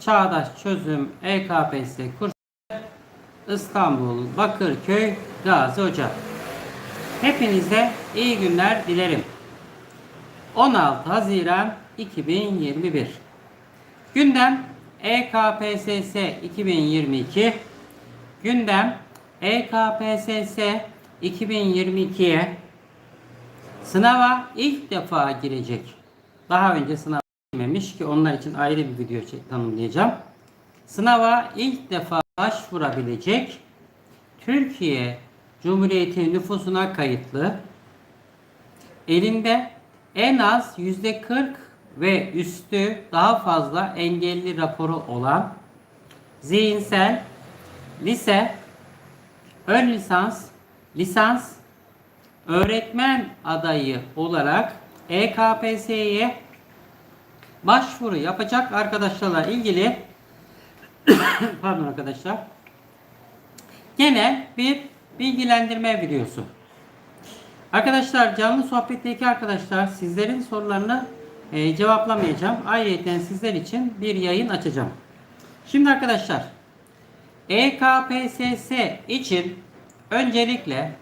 Çağdaş Çözüm EKPS kursu İstanbul Bakırköy Gazi Hoca. Hepinize iyi günler dilerim. 16 Haziran 2021 Gündem EKPSS 2022 Gündem EKPSS 2022'ye sınava ilk defa girecek. Daha önce sınava girmemiş ki onlar için ayrı bir video tanımlayacağım. Sınava ilk defa başvurabilecek Türkiye Cumhuriyeti nüfusuna kayıtlı elinde en az yüzde 40 ve üstü daha fazla engelli raporu olan zihinsel lise, ön lisans, lisans, öğretmen adayı olarak EKPS'ye başvuru yapacak arkadaşlarla ilgili pardon arkadaşlar genel bir bilgilendirme videosu. Arkadaşlar canlı sohbetteki arkadaşlar sizlerin sorularını e, cevaplamayacağım. Ayrıca sizler için bir yayın açacağım. Şimdi arkadaşlar EKPSS için öncelikle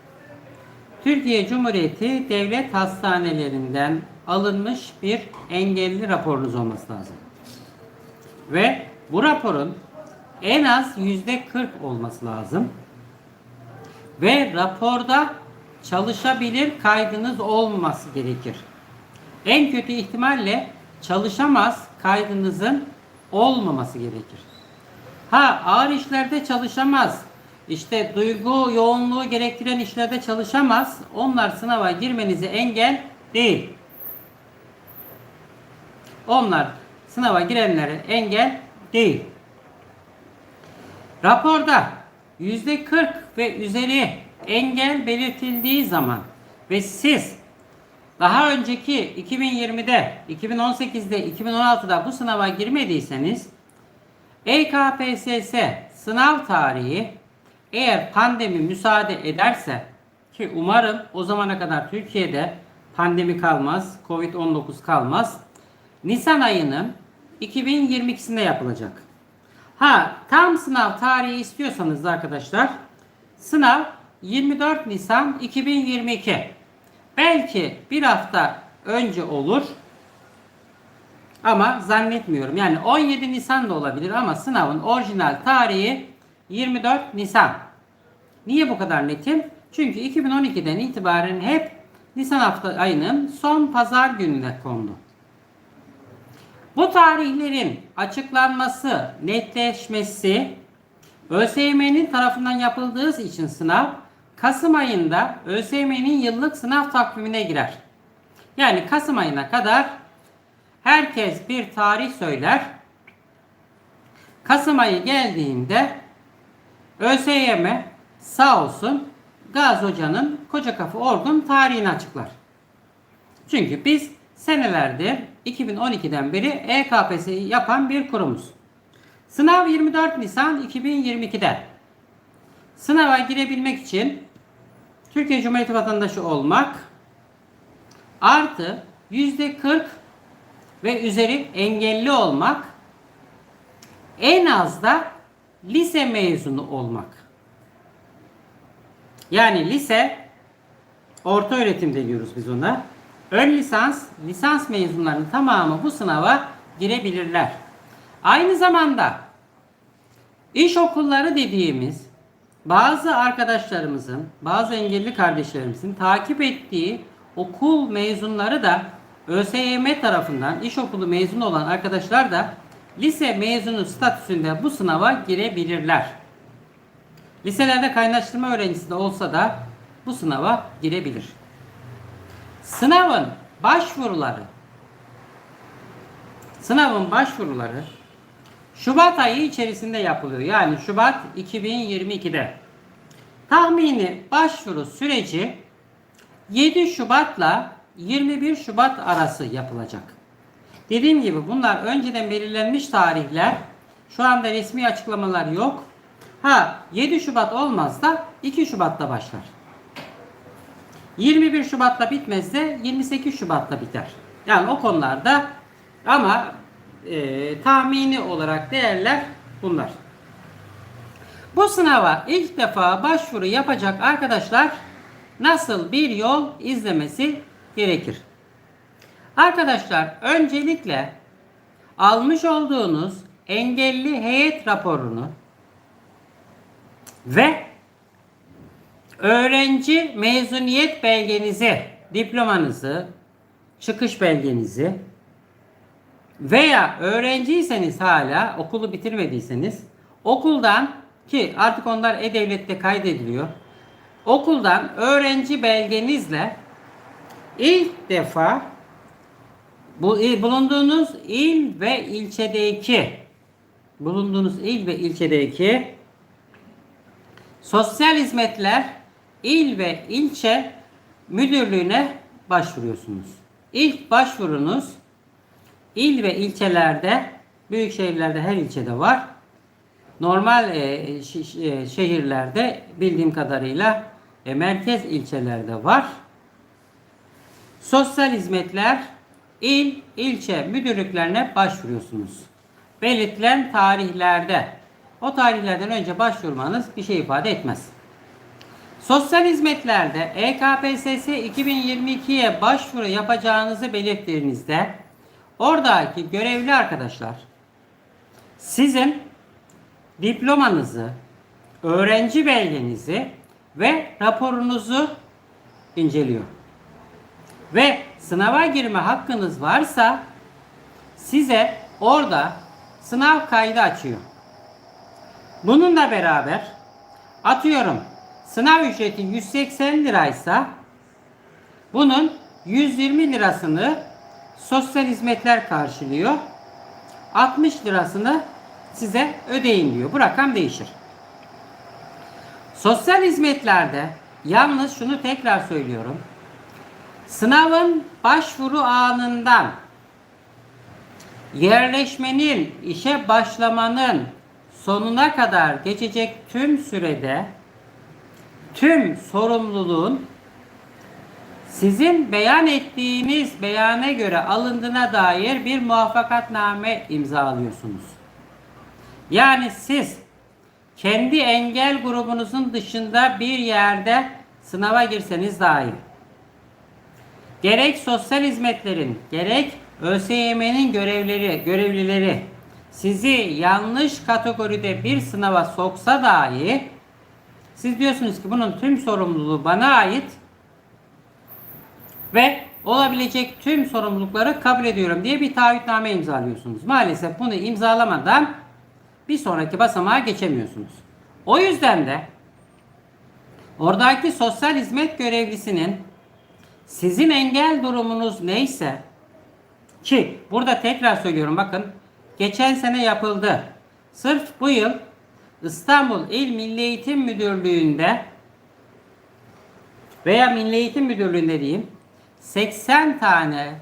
Türkiye Cumhuriyeti devlet hastanelerinden alınmış bir engelli raporunuz olması lazım. Ve bu raporun en az yüzde 40 olması lazım. Ve raporda çalışabilir kaydınız olmaması gerekir. En kötü ihtimalle çalışamaz kaydınızın olmaması gerekir. Ha ağır işlerde çalışamaz. İşte duygu yoğunluğu gerektiren işlerde çalışamaz. Onlar sınava girmenize engel değil. Onlar sınava girenlere engel değil. Raporda yüzde 40 ve üzeri engel belirtildiği zaman ve siz daha önceki 2020'de, 2018'de, 2016'da bu sınava girmediyseniz EKPSS sınav tarihi eğer pandemi müsaade ederse ki umarım o zamana kadar Türkiye'de pandemi kalmaz, Covid-19 kalmaz. Nisan ayının 2022'sinde yapılacak. Ha tam sınav tarihi istiyorsanız da arkadaşlar sınav 24 Nisan 2022. Belki bir hafta önce olur. Ama zannetmiyorum. Yani 17 Nisan da olabilir ama sınavın orijinal tarihi 24 Nisan. Niye bu kadar netim? Çünkü 2012'den itibaren hep Nisan hafta ayının son pazar gününe kondu. Bu tarihlerin açıklanması, netleşmesi ÖSYM'nin tarafından yapıldığı için sınav Kasım ayında ÖSYM'nin yıllık sınav takvimine girer. Yani Kasım ayına kadar herkes bir tarih söyler. Kasım ayı geldiğinde ÖSYM sağ olsun Gaz Hoca'nın Koca Kafa Orgun tarihini açıklar. Çünkü biz senelerdir 2012'den beri E EKPS'i yapan bir kurumuz. Sınav 24 Nisan 2022'de. Sınava girebilmek için Türkiye Cumhuriyeti vatandaşı olmak artı %40 ve üzeri engelli olmak en az da lise mezunu olmak. Yani lise orta öğretim deniyoruz biz ona. Ön lisans, lisans mezunlarının tamamı bu sınava girebilirler. Aynı zamanda iş okulları dediğimiz bazı arkadaşlarımızın, bazı engelli kardeşlerimizin takip ettiği okul mezunları da ÖSYM tarafından iş okulu mezunu olan arkadaşlar da lise mezunu statüsünde bu sınava girebilirler. Liselerde kaynaştırma öğrencisi de olsa da bu sınava girebilir. Sınavın başvuruları Sınavın başvuruları Şubat ayı içerisinde yapılıyor. Yani Şubat 2022'de. Tahmini başvuru süreci 7 Şubat'la 21 Şubat arası yapılacak. Dediğim gibi bunlar önceden belirlenmiş tarihler. Şu anda resmi açıklamalar yok. Ha 7 Şubat olmaz da 2 Şubat'ta başlar. 21 Şubat'ta bitmez de 28 Şubat'ta biter. Yani o konularda ama e, tahmini olarak değerler bunlar. Bu sınava ilk defa başvuru yapacak arkadaşlar nasıl bir yol izlemesi gerekir? Arkadaşlar öncelikle almış olduğunuz engelli heyet raporunu ve öğrenci mezuniyet belgenizi, diplomanızı, çıkış belgenizi veya öğrenciyseniz hala okulu bitirmediyseniz okuldan ki artık onlar e-devlette kaydediliyor. Okuldan öğrenci belgenizle ilk defa bu bulunduğunuz il ve ilçedeki bulunduğunuz il ve ilçedeki sosyal hizmetler il ve ilçe müdürlüğüne başvuruyorsunuz. İlk başvurunuz il ve ilçelerde büyük şehirlerde her ilçede var. Normal e, e, şehirlerde bildiğim kadarıyla e, merkez ilçelerde var. Sosyal hizmetler il, ilçe müdürlüklerine başvuruyorsunuz. Belirtilen tarihlerde. O tarihlerden önce başvurmanız bir şey ifade etmez. Sosyal hizmetlerde EKPSS 2022'ye başvuru yapacağınızı belirttiğinizde oradaki görevli arkadaşlar sizin diplomanızı, öğrenci belgenizi ve raporunuzu inceliyor. Ve sınava girme hakkınız varsa size orada sınav kaydı açıyor. Bununla beraber atıyorum sınav ücreti 180 liraysa bunun 120 lirasını sosyal hizmetler karşılıyor. 60 lirasını size ödeyin diyor. Bu rakam değişir. Sosyal hizmetlerde yalnız şunu tekrar söylüyorum. Sınavın başvuru anından yerleşmenin, işe başlamanın sonuna kadar geçecek tüm sürede tüm sorumluluğun sizin beyan ettiğiniz beyana göre alındığına dair bir muvaffakatname imzalıyorsunuz. Yani siz kendi engel grubunuzun dışında bir yerde sınava girseniz dahi gerek sosyal hizmetlerin gerek ÖSYM'nin görevleri, görevlileri sizi yanlış kategoride bir sınava soksa dahi siz diyorsunuz ki bunun tüm sorumluluğu bana ait ve olabilecek tüm sorumlulukları kabul ediyorum diye bir taahhütname imzalıyorsunuz. Maalesef bunu imzalamadan bir sonraki basamağa geçemiyorsunuz. O yüzden de oradaki sosyal hizmet görevlisinin sizin engel durumunuz neyse ki burada tekrar söylüyorum bakın geçen sene yapıldı. Sırf bu yıl İstanbul İl Milli Eğitim Müdürlüğü'nde veya Milli Eğitim Müdürlüğü'nde diyeyim 80 tane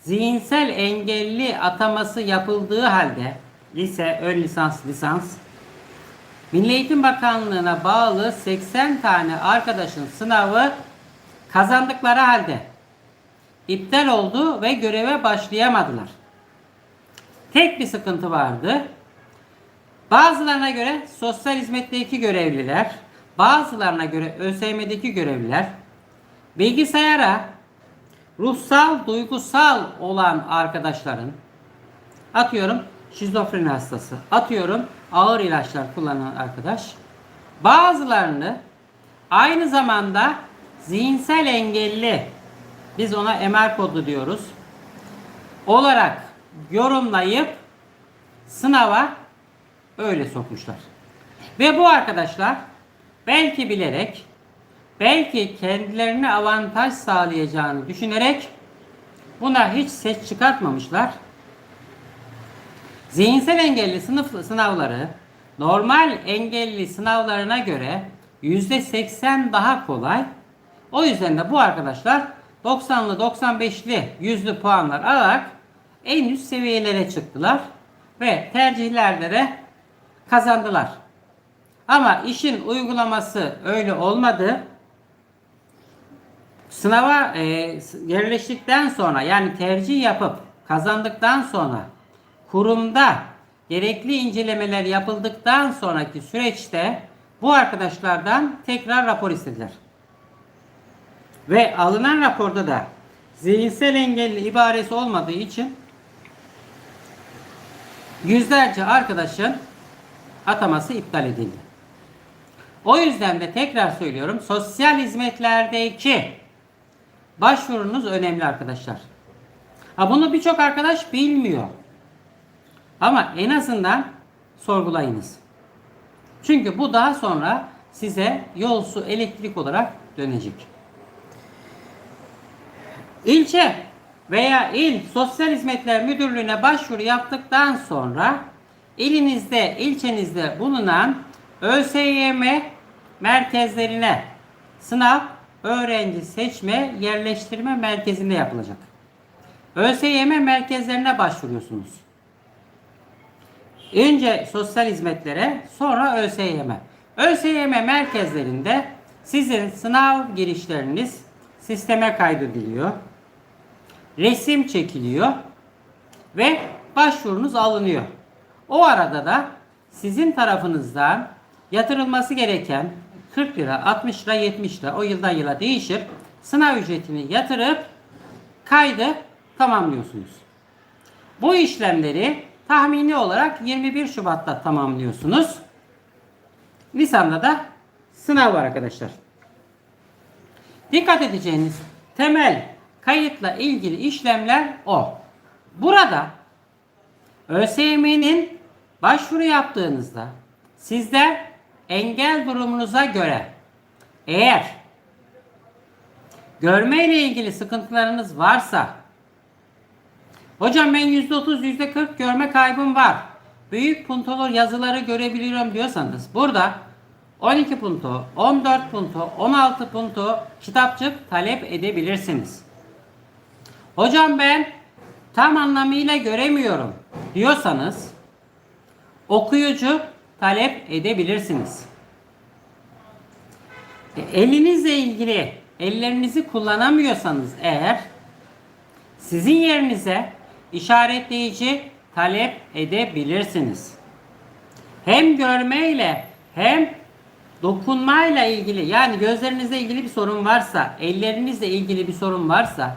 zihinsel engelli ataması yapıldığı halde lise, ön lisans, lisans Milli Eğitim Bakanlığı'na bağlı 80 tane arkadaşın sınavı kazandıkları halde iptal oldu ve göreve başlayamadılar. Tek bir sıkıntı vardı. Bazılarına göre sosyal hizmetteki görevliler, bazılarına göre ÖSYM'deki görevliler bilgisayara ruhsal, duygusal olan arkadaşların atıyorum şizofreni hastası, atıyorum ağır ilaçlar kullanan arkadaş bazılarını aynı zamanda zihinsel engelli biz ona MR kodu diyoruz olarak yorumlayıp sınava öyle sokmuşlar. Ve bu arkadaşlar belki bilerek belki kendilerine avantaj sağlayacağını düşünerek buna hiç ses çıkartmamışlar. Zihinsel engelli sınıf sınavları normal engelli sınavlarına göre %80 daha kolay. O yüzden de bu arkadaşlar 90'lı 95'li yüzlü puanlar alarak en üst seviyelere çıktılar ve tercihlerde de kazandılar. Ama işin uygulaması öyle olmadı. Sınava e, yerleştikten sonra yani tercih yapıp kazandıktan sonra kurumda gerekli incelemeler yapıldıktan sonraki süreçte bu arkadaşlardan tekrar rapor istediler. Ve alınan raporda da zihinsel engelli ibaresi olmadığı için yüzlerce arkadaşın ataması iptal edildi. O yüzden de tekrar söylüyorum sosyal hizmetlerdeki başvurunuz önemli arkadaşlar. Ha bunu birçok arkadaş bilmiyor. Ama en azından sorgulayınız. Çünkü bu daha sonra size yol su elektrik olarak dönecek. İlçe veya il Sosyal Hizmetler Müdürlüğü'ne başvuru yaptıktan sonra ilinizde, ilçenizde bulunan ÖSYM merkezlerine sınav öğrenci seçme yerleştirme merkezinde yapılacak. ÖSYM merkezlerine başvuruyorsunuz. Önce sosyal hizmetlere, sonra ÖSYM. ÖSYM merkezlerinde sizin sınav girişleriniz sisteme kaydediliyor. Resim çekiliyor ve başvurunuz alınıyor. O arada da sizin tarafınızdan yatırılması gereken 40 lira, 60 lira, 70 lira o yıldan yıla değişir. Sınav ücretini yatırıp kaydı tamamlıyorsunuz. Bu işlemleri tahmini olarak 21 Şubat'ta tamamlıyorsunuz. Nisan'da da sınav var arkadaşlar. Dikkat edeceğiniz temel kayıtla ilgili işlemler o. Burada ÖSYM'nin başvuru yaptığınızda sizler engel durumunuza göre eğer görme ile ilgili sıkıntılarınız varsa hocam ben %30 %40 görme kaybım var. Büyük puntolu yazıları görebiliyorum diyorsanız burada 12 punto, 14 punto, 16 punto kitapçık talep edebilirsiniz. Hocam ben tam anlamıyla göremiyorum diyorsanız okuyucu talep edebilirsiniz. E, elinizle ilgili ellerinizi kullanamıyorsanız eğer sizin yerinize işaretleyici talep edebilirsiniz. Hem görmeyle hem dokunmayla ilgili yani gözlerinizle ilgili bir sorun varsa, ellerinizle ilgili bir sorun varsa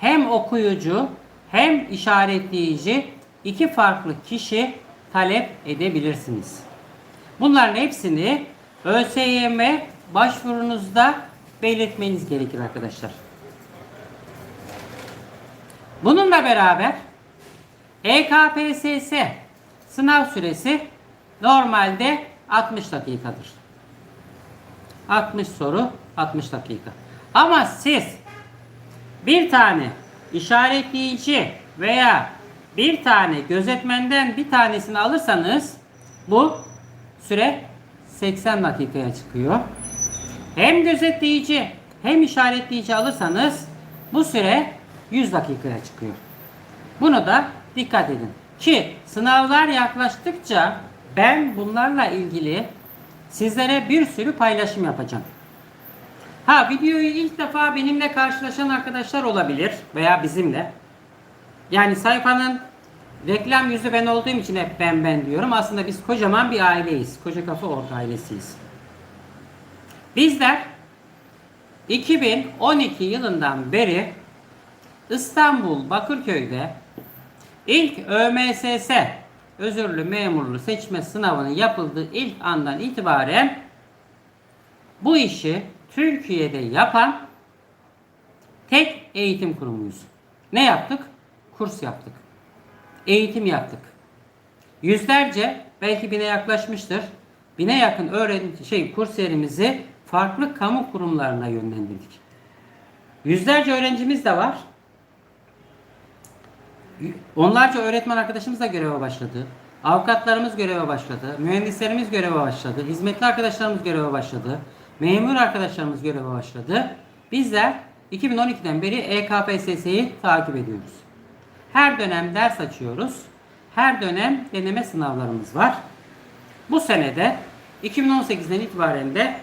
hem okuyucu hem işaretleyici iki farklı kişi talep edebilirsiniz. Bunların hepsini ÖSYM başvurunuzda belirtmeniz gerekir arkadaşlar. Bununla beraber EKPSS sınav süresi normalde 60 dakikadır. 60 soru 60 dakika. Ama siz bir tane işaretleyici veya bir tane gözetmenden bir tanesini alırsanız bu süre 80 dakikaya çıkıyor. Hem gözetleyici hem işaretleyici alırsanız bu süre 100 dakikaya çıkıyor. Bunu da dikkat edin. Ki sınavlar yaklaştıkça ben bunlarla ilgili sizlere bir sürü paylaşım yapacağım. Ha videoyu ilk defa benimle karşılaşan arkadaşlar olabilir veya bizimle. Yani sayfanın reklam yüzü ben olduğum için hep ben ben diyorum. Aslında biz kocaman bir aileyiz. Koca Kafa Orta ailesiyiz. Bizler 2012 yılından beri İstanbul Bakırköy'de ilk ÖMSS özürlü memurlu seçme sınavının yapıldığı ilk andan itibaren bu işi Türkiye'de yapan tek eğitim kurumuyuz. Ne yaptık? Kurs yaptık. Eğitim yaptık. Yüzlerce belki bine yaklaşmıştır. Bine yakın öğrenci şey kursiyerimizi farklı kamu kurumlarına yönlendirdik. Yüzlerce öğrencimiz de var. Onlarca öğretmen arkadaşımız da göreve başladı. Avukatlarımız göreve başladı. Mühendislerimiz göreve başladı. Hizmetli arkadaşlarımız göreve başladı. Memur arkadaşlarımız göreve başladı. Bizler 2012'den beri EKPSS'yi takip ediyoruz. Her dönem ders açıyoruz. Her dönem deneme sınavlarımız var. Bu senede 2018'den itibaren de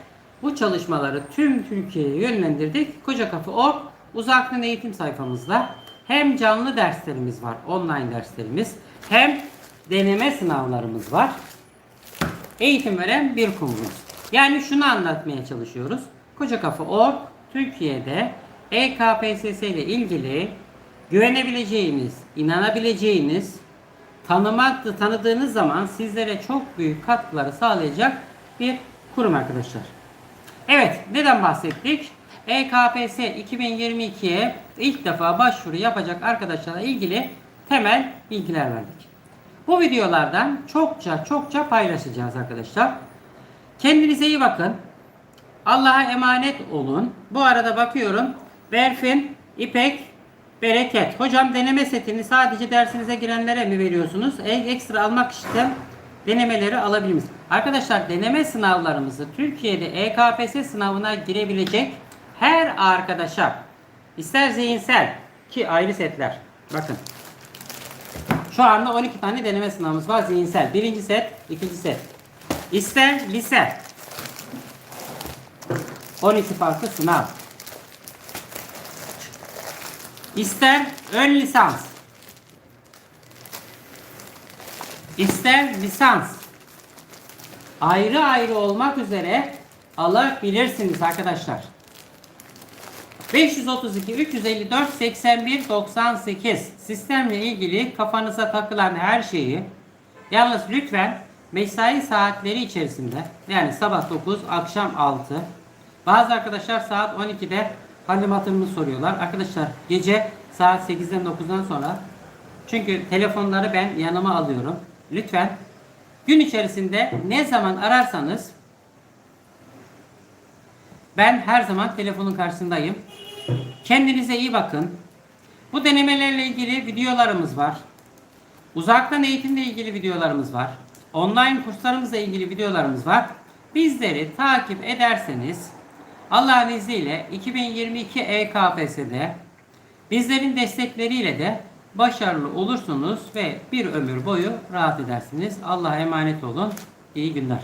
bu çalışmaları tüm Türkiye'ye yönlendirdik. Koca Kafa Org uzaktan eğitim sayfamızda hem canlı derslerimiz var, online derslerimiz, hem deneme sınavlarımız var. Eğitim veren bir kurumuz. Yani şunu anlatmaya çalışıyoruz. Koca Kafa Org Türkiye'de EKPSS ile ilgili güvenebileceğiniz, inanabileceğiniz, tanımak, tanıdığınız zaman sizlere çok büyük katkıları sağlayacak bir kurum arkadaşlar. Evet, neden bahsettik? EKPS 2022'ye ilk defa başvuru yapacak arkadaşlarla ilgili temel bilgiler verdik. Bu videolardan çokça çokça paylaşacağız arkadaşlar. Kendinize iyi bakın. Allah'a emanet olun. Bu arada bakıyorum. Berfin, İpek, Bereket. Hocam deneme setini sadece dersinize girenlere mi veriyorsunuz? E, ekstra almak isteyen denemeleri alabilir misiniz? Arkadaşlar deneme sınavlarımızı Türkiye'de EKPS sınavına girebilecek her arkadaşa ister zihinsel ki ayrı setler. Bakın. Şu anda 12 tane deneme sınavımız var zihinsel. Birinci set, ikinci set. İster lise. 12 farklı sınav. İster ön lisans. İster lisans. Ayrı ayrı olmak üzere alabilirsiniz arkadaşlar. 532 354 81 98 sistemle ilgili kafanıza takılan her şeyi yalnız lütfen mesai saatleri içerisinde yani sabah 9 akşam 6 bazı arkadaşlar saat 12'de halimatımını soruyorlar. Arkadaşlar gece saat 8'den 9'dan sonra çünkü telefonları ben yanıma alıyorum. Lütfen gün içerisinde ne zaman ararsanız ben her zaman telefonun karşısındayım. Kendinize iyi bakın. Bu denemelerle ilgili videolarımız var. Uzaktan eğitimle ilgili videolarımız var. Online kurslarımızla ilgili videolarımız var. Bizleri takip ederseniz Allah'ın izniyle 2022 EKPS'de bizlerin destekleriyle de başarılı olursunuz ve bir ömür boyu rahat edersiniz. Allah'a emanet olun. İyi günler.